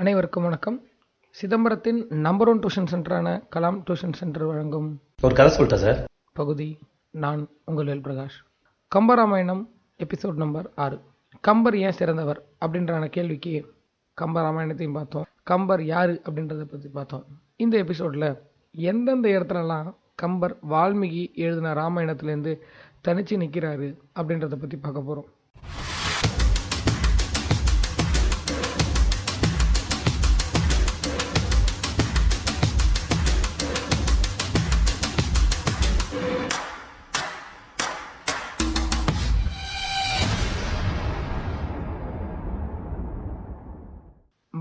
அனைவருக்கும் வணக்கம். சிதம்பரத்தின் நம்பர் ஒன் டியூஷன் சென்டரான கலாம் டியூஷன் சென்டர் வழங்கும் ஒரு கதை சொல்லிட்டேன் சார். பகுதி நான் உங்கள் வேல் பிரகாஷ். கம்பராமாயணம் எபிசோட் நம்பர் ஆறு. கம்பர் ஏன் சிறந்தவர் அப்படின்றான கேள்விக்கு கம்பராமாயணத்தையும் பார்த்தோம். கம்பர் யாரு அப்படின்றத பற்றி பார்த்தோம். இந்த எபிசோடில் எந்தெந்த இடத்துலலாம் கம்பர் வால்மீகி எழுதின ராமாயணத்துலேருந்து தனிச்சு நிற்கிறாரு அப்படின்றத பற்றி பார்க்க போகிறோம்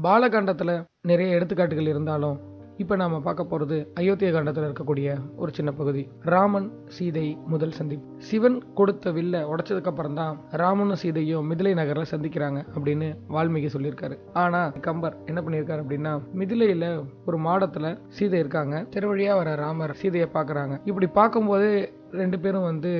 பாலகாண்டத்தில் நிறைய எடுத்துக்காட்டுகள் இருந்தாலும் இப்போ நாம் பார்க்க போகிறது அயோத்திய காண்டத்தில் இருக்கக்கூடிய ஒரு சின்ன பகுதி. ராமன் சீதை முதல் சந்திப்பு. சிவன் கொடுத்த வில்ல உடைச்சதுக்கு அப்புறம் தான் ராமனும் சீதையும் மிதிலை நகரில் சந்திக்கிறாங்க அப்படின்னு வால்மீகி சொல்லியிருக்காரு. ஆனால் கம்பர் என்ன பண்ணியிருக்காரு அப்படின்னா மிதிலையில் ஒரு மாடத்தில் சீதை இருக்காங்க. திருவழியாக வர ராமர் சீதையை பார்க்குறாங்க இப்படி பார்க்கும்போது ரெண்டு பேரும் வந்து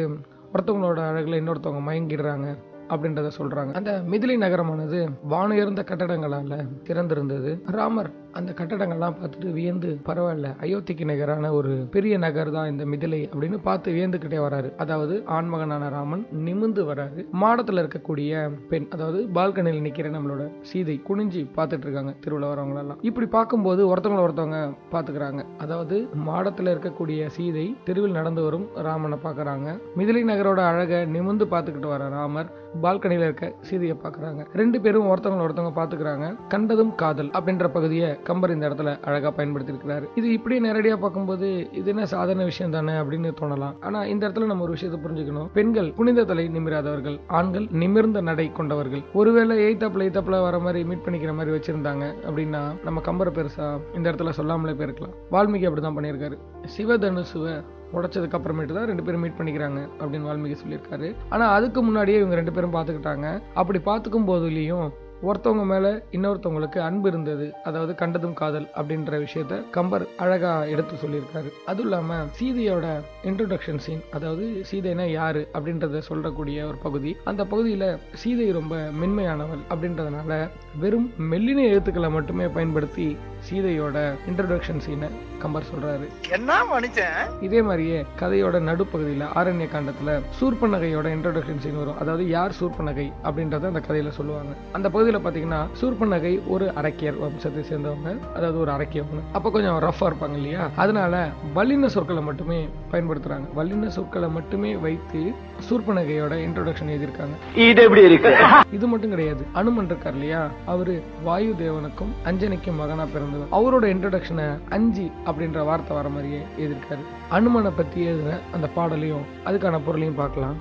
ஒருத்தவங்களோட அழகில் இன்னொருத்தவங்க மயங்கிடுறாங்க. அப்படின்றத சொல்றாங்க. அந்த மிதிலை நகரமானது வானுயர்ந்த கட்டடங்களால திறந்திருந்தது. ராமர் அந்த கட்டடங்கள்லாம் பார்த்துட்டு வியந்து பரவாயில்ல. அயோத்திக்கு நிகரான ஒரு பெரிய நகர் தான் இந்த மிதிலை அப்படின்னு பார்த்து வியந்துக்கிட்டே வராரு. அதாவது ஆண்மகனான ராமன் நிமிந்து வராரு. மாடத்துல இருக்கக்கூடிய பெண் அதாவது பால்கனியில் நிக்கிற நம்மளோட சீதை குனிஞ்சி பார்த்துட்டு இருக்காங்க திருவிழா வரவங்க எல்லாம் இப்படி பார்க்கும்போது ஒருத்தவங்களை ஒருத்தவங்க பாத்துக்கிறாங்க அதாவது மாடத்துல இருக்கக்கூடிய சீதை தெருவில் நடந்து வரும் ராமனை பாக்குறாங்க மிதிலை நகரோட அழகை நிமிந்து பார்த்துக்கிட்டு வர ராமர் பால்கனியில இருக்க சீதையை பாக்குறாங்க ரெண்டு பேரும் ஒருத்தவங்களை ஒருத்தவங்க பாத்துக்கிறாங்க கண்டதும் காதல் அப்படின்ற பகுதியை கம்பர் இந்த இடத்துல அழகாக பயன்படுத்தியிருக்கிறாரு. இது இப்படியே நேரடியாக பார்க்கும்போது இது என்ன சாதாரண விஷயம் தானே அப்படின்னு தோணலாம். ஆனால் இந்த இடத்துல நம்ம ஒரு விஷயத்தை புரிஞ்சுக்கணும். பெண்கள் புனித தலை நிமிராதவர்கள் ஆண்கள் நிமிர்ந்த நடை கொண்டவர்கள். ஒருவேளை எய்தாப்ல எய்தாப்ல வர மாதிரி மீட் பண்ணிக்கிற மாதிரி வச்சிருந்தாங்க அப்படின்னா நம்ம கம்பரை பெருசா இந்த இடத்துல சொல்லாமலே போயிருக்கலாம். வால்மீகி அப்படிதான் பண்ணியிருக்காரு. சிவதனுசுவை உடைச்சதுக்கு அப்புறமேட்டு தான் ரெண்டு பேரும் மீட் பண்ணிக்கிறாங்க அப்படின்னு வால்மீகி சொல்லியிருக்காரு. ஆனா அதுக்கு முன்னாடியே இவங்க ரெண்டு பேரும் பார்த்துக்கிட்டாங்க. அப்படி பார்த்துக்கும் போதுலயும் ஒருத்தவங்க மேல இன்னொருத்தவங்களுக்கு அன்பு இருந்தது அதாவது கண்டதும் காதல் அப்படின்ற விஷயத்த கம்பர் அழகா எடுத்து சொல்லியிருக்காரு. அதுவும் இல்லாம சீதையோட இன்ட்ரோடக்ஷன் சீன் அதாவது சீதைனா யாரு அப்படின்றத சொல்லக்கூடிய ஒரு பகுதி. அந்த பகுதியில சீதை ரொம்ப மென்மையானவள் அப்படின்றதுனால வெறும் மெல்லின எழுத்துக்களை மட்டுமே பயன்படுத்தி சீதையோட இன்ட்ரோடக்ஷன் சீனை கம்பர் சொல்றாரு. என்ன மனுஷன்? இதே மாதிரியே கதையோட நடுப்பகுதியில ஆரண்ய காண்டத்துல சூர்பனகையோட இன்ட்ரோடக்ஷன் சீன் வரும். அதாவது யார் சூர்பனகை அப்படின்றத அந்த கதையில சொல்லுவாங்க. அந்த பகுதியில பாத்தீங்கன்னா சூர்பனகை ஒரு அரக்கியர் வம்சத்தை சேர்ந்தவங்க அதாவது ஒரு அரக்கியவங்க அப்ப கொஞ்சம் ரஃபா இருப்பாங்க இல்லையா? அதனால வல்லின சொற்களை மட்டுமே பயன்படுத்துறாங்க. வல்லின சொற்களை மட்டுமே வைத்து சூர்பனகையோட இன்ட்ரோடக்ஷன் எழுதியிருக்காங்க. இது எப்படி இருக்கு? இது மட்டும் கிடையாது. அனுமன் இருக்கார் இல்லையா? அவரு வாயு தேவனுக்கும் அஞ்சனைக்கும் மகனா பிறந்தவர். அவரோட இன்ட்ரோடக்ஷனை அஞ்சி அப்படின்ற வார்த்தை வர மாதிரியே எழுதியிருக்காரு. அனுமனை பத்தி எழுதின அந்த பாடலையும் அதுக்கான பொருளையும் பார்க்கலாம்.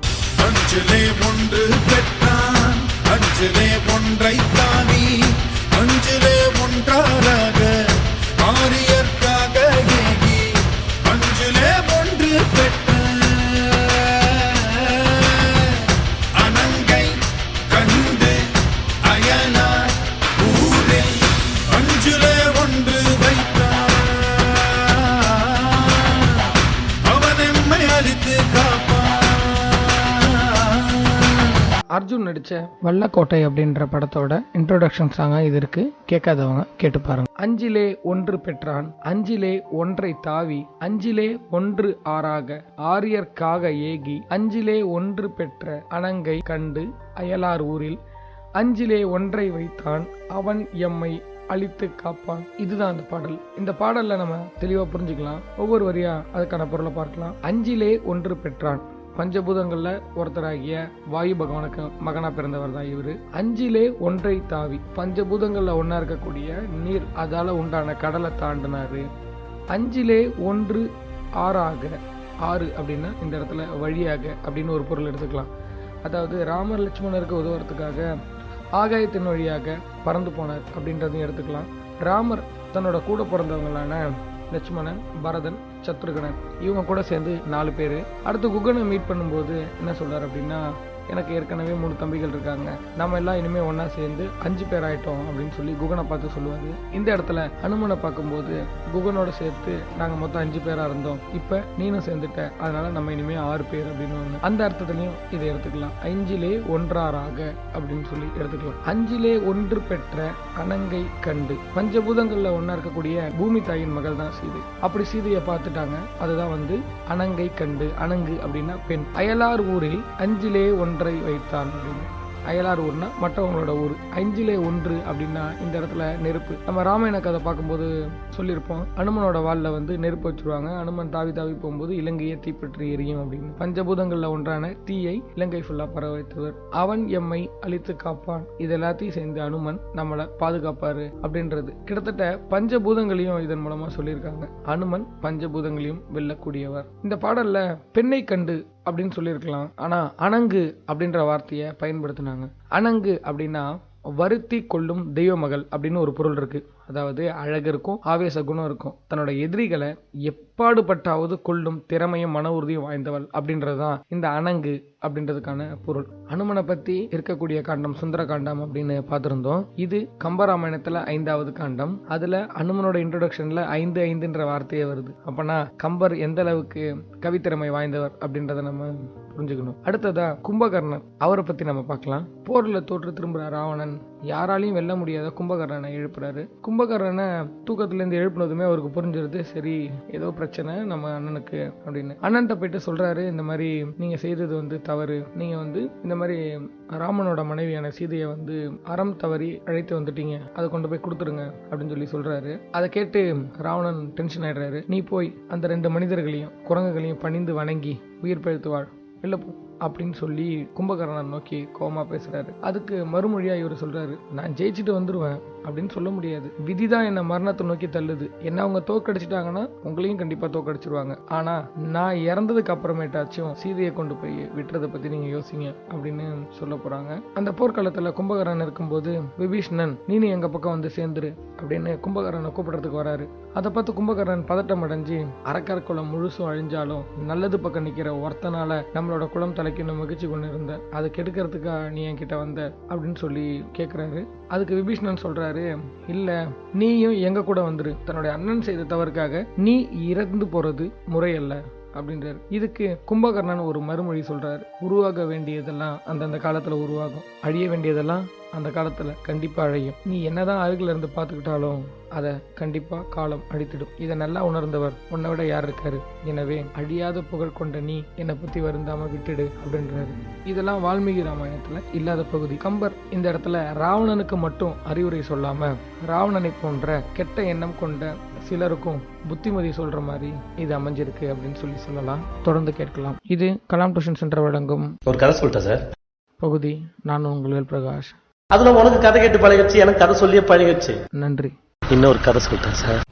அஞ்சிலே ஒன்று பெற்றான். அஞ்சிலே ஒன்றை தானி அஞ்சிலே ஒன்றாராக ஆரியர்க்காக ஏகி அஞ்சிலே ஒன்று பெற்ற அர்ஜுன் நடிச்ச வல்லக்கோட்டை அப்படின்ற படத்தோட இன்ட்ரோடக்ஷன் சாங்கா இது இருக்கு. கேட்காதவங்க கேட்டு பாருங்க. அஞ்சிலே ஒன்று பெற்றான் அஞ்சிலே ஒன்றை தாவி அஞ்சிலே ஒன்று ஆறாக ஆரியர்க்காக ஏகி அஞ்சிலே ஒன்று பெற்ற அனங்கை கண்டு அயலார் ஊரில் அஞ்சிலே ஒன்றை வைத்தான் அவன் எம்மை அழித்து காப்பான். இதுதான் அந்த பாடல். இந்த பாடல்ல நம்ம தெளிவா புரிஞ்சுக்கலாம். ஒவ்வொரு வரியா அதுக்கான பொருளை பார்க்கலாம். அஞ்சிலே ஒன்று பெற்றான். பஞ்சபூதங்கள்ல ஒருத்தராகிய வாயு பகவானுக்கு மகனா பிறந்தவர் தான் இவரு. அஞ்சிலே ஒன்றை தாவி. பஞ்சபூதங்கள்ல ஒன்னா இருக்கக்கூடிய நீர் அதால உண்டான கடலை தாண்டினாரு. அஞ்சிலே ஒன்று ஆறாக. ஆறு அப்படின்னா இந்த இடத்துல வழியாக அப்படின்னு ஒரு பொருள் எடுத்துக்கலாம். அதாவது ராமர் லட்சுமணருக்கு உதவுறதுக்காக ஆகாயத்தின் வழியாக பறந்து போனார் அப்படின்றதையும் எடுத்துக்கலாம். ராமர் தன்னோட கூட பிறந்தவங்களான லட்சுமணன் பரதன் சத்ருகனன் இவங்க கூட சேர்ந்து நாலு பேர். அடுத்து குகனை மீட் பண்ணும்போது என்ன சொல்கிறார் அப்படின்னா எனக்கு ஏற்கனவே மூணு தம்பிகள் இருக்காங்க. நம்ம எல்லாம் இனிமே ஒன்றா சேர்ந்து அஞ்சு பேர் ஆயிட்டோம் அப்படின்னு சொல்லி குகனை பார்த்து சொல்லுவாங்க இந்த இடத்துல அனுமனை பார்க்கும்போது குகனோட சேர்த்து நாங்க மொத்தம் அஞ்சு பேரா இருந்தோம். இப்ப நீனும் சேர்ந்துட்ட. அதனால நம்ம இனிமே ஆறு பேர் அப்படின்னு அந்த அர்த்தத்திலையும் இதை எடுத்துக்கலாம். அஞ்சிலே ஒன்றாராக அப்படின்னு சொல்லி எடுத்துக்கலாம். அஞ்சிலே ஒன்று பெற்ற அனங்கை கண்டு. பஞ்சபூதங்கள்ல ஒன்றா இருக்கக்கூடிய பூமி தாயின் மகள் தான் சீது. அப்படி சீதையை பார்த்துட்டாங்க. அதுதான் வந்து அனங்கை கண்டு. அணங்கு அப்படின்னா பெண். அயலார் ஊரில் அஞ்சிலே ஒன்று ஒன்றை வைத்தான் அப்படின்னு. அயலார் ஊர்னா மற்றவங்களோட ஊர். அஞ்சிலே ஒன்று அப்படின்னா இந்த இடத்துல நெருப்பு. நம்ம ராமாயண கதை பார்க்கும்போது சொல்லியிருப்போம். அனுமனோட வால்ல வந்து நெருப்பு வச்சிருவாங்க. அனுமன் தாவி தாவி போகும்போது இலங்கையை தீப்பற்றி எரியும் அப்படின்னு. பஞ்சபூதங்களில் ஒன்றான தீயை இலங்கை ஃபுல்லாக பரவ வைத்தவர் அவன் எம்மை அழித்து காப்பான். இது எல்லாத்தையும் சேர்ந்து அனுமன் நம்மளை பாதுகாப்பாரு அப்படின்றது. கிட்டத்தட்ட பஞ்சபூதங்களையும் இதன் மூலமா சொல்லியிருக்காங்க. அனுமன் பஞ்சபூதங்களையும் வெல்லக்கூடியவர். இந்த பாடல்ல பெண்ணை கண்டு அப்படின்னு சொல்லியிருக்கலாம். ஆனால் அணங்கு அப்படின்ற வார்த்தையை பயன்படுத்தினாங்க. அணங்கு அப்படின்னா வருத்தி கொள்ளும் தெய்வ மகள் அப்படின்னு ஒரு பொருள் இருக்கு. அதாவது அழகு இருக்கும் ஆவேச குணம் இருக்கும். தன்னோட எதிரிகளை எப்பாடுபட்டாவது கொள்ளும் திறமையும் மன உறுதியும் வாய்ந்தவள் அப்படின்றதுதான் இந்த அணங்கு அப்படின்றதுக்கான பொருள். அனுமனை பத்தி இருக்கக்கூடிய காண்டம் சுந்தர காண்டம் அப்படின்னு பார்த்திருந்தோம். இது கம்பராமாயணத்துல ஐந்தாவது காண்டம். அதுல அனுமனோட இன்ட்ரோடக்ஷன்ல ஐந்து ஐந்துன்ற வார்த்தையே வருது. அப்பனா கம்பர் எந்த அளவுக்கு கவித்திறமை வாய்ந்தவர் அப்படின்றத நம்ம புரிஞ்சுக்கணும். அடுத்ததா கும்பகர்ணன். அவரை பத்தி நம்ம பார்க்கலாம். போர்ல தோற்று திரும்புற ராவணன் யாராலையும் வெல்ல முடியாத கும்பகர்ணனை எழுப்புறாரு. கும்பகர்ணனை தூக்கத்துல இருந்து எழுப்புனதுமே அவருக்கு புரிஞ்சிருது. சரி ஏதோ பிரச்சனை நம்ம அண்ணனுக்கு அப்படின்னு. அண்ணன்ட்ட போயிட்டு சொல்றாரு இந்த மாதிரி நீங்க செய்தது வந்து தவறு. நீங்க வந்து இந்த மாதிரி ராமனோட மனைவியான சீதையை வந்து அறம் தவறி அழைத்து வந்துட்டீங்க. அதை கொண்டு போய் கொடுத்துருங்க அப்படின்னு சொல்லி சொல்றாரு. அதை கேட்டு ராவணன் டென்ஷன் ஆயிடுறாரு. நீ போய் அந்த ரெண்டு மனிதர்களையும் குரங்குகளையும் பணிந்து வணங்கி உயிர் பிழைத்து வாழ். போ. அப்படின்னு சொல்லி கும்பகர்ணன் நோக்கி கோமா பேசுறாரு. அதுக்கு மறுமொழியா இவர் சொல்றாரு நான் ஜெயிச்சுட்டு வந்துருவேன் அப்படின்னு சொல்ல முடியாது. விதிதான் என்ன மரணத்தை நோக்கி தள்ளுது. என்ன அவங்க தோக்கடிச்சிட்டாங்கன்னா உங்களையும் கண்டிப்பா தோக்கடிச்சிருவாங்க ஆனா நான் இறந்ததுக்கு அப்புறமேட்டாச்சும் சீதையை கொண்டு போய் விட்டுறதை பத்தி நீங்க யோசிங்க அப்படின்னு சொல்ல போறாங்க. அந்த போர்க்காலத்துல கும்பகரன் இருக்கும்போது விபீஷ்ணன் நீனு எங்க பக்கம் வந்து சேர்ந்துரு அப்படின்னு கும்பகரனை கூப்பிடுறதுக்கு வராரு. அதை பார்த்து கும்பகர்ணன் பதட்டம் அடைஞ்சு அரக்கர் குளம் முழுசும் அழிஞ்சாலும் நல்லது பக்கம் நிக்கிற ஒருத்தனால நம்மளோட குளம் தலை தலைக்கணும் மகிழ்ச்சி கொண்டு இருந்த அதை கெடுக்கிறதுக்கா நீ என்கிட்ட வந்த அப்படின்னு சொல்லி கேட்குறாரு அதுக்கு விபீஷ்ணன் சொல்றாரு இல்ல நீயும் எங்க கூட வந்துரு. தன்னுடைய அண்ணன் செய்த தவறுக்காக நீ இறந்து போறது முறையல்ல அப்படின்றாரு. இதுக்கு கும்பகர்ணன் ஒரு மறுமொழி சொல்றாரு. உருவாக வேண்டியதெல்லாம் அந்தந்த காலத்துல உருவாகும். அழிய வேண்டியதெல்லாம் அந்த காலத்துல கண்டிப்பா அழியும். நீ என்னதான் அருகில இருந்து பார்த்துக்கிட்டாலும் அதை கண்டிப்பா காலம் அழித்திடும். இதை நல்லா உணர்ந்தவர் உன்னை விட யார் இருக்காரு? எனவே அழியாத புகழ் கொண்ட நீ என்னை பத்தி வருந்தாம விட்டுடு அப்படின்றாரு. இதெல்லாம் வால்மீகி ராமாயணத்துல இல்லாத பகுதி. கம்பர் இந்த இடத்துல ராவணனுக்கு மட்டும் அறிவுரை சொல்லாம ராவணனை போன்ற கெட்ட எண்ணம் கொண்ட சிலருக்கும் புத்திமதி சொல்ற மாதிரி இது அமைஞ்சிருக்கு அப்படின்னு சொல்லி சொல்லலாம். தொடர்ந்து கேட்கலாம். இது கலாம் டியூஷன் சென்டர் வழங்கும் ஒரு கதை சொல்லிட்டேன் சார். பகுதி. நான் உங்கள் பிரகாஷ் அதுல உனக்கு கதை கேட்டு பழகிடுச்சு எனக்கு கதை சொல்லியே பழகிடுச்சு. நன்றி. இன்னொரு கதை சொல்லிட்டேன் சார்.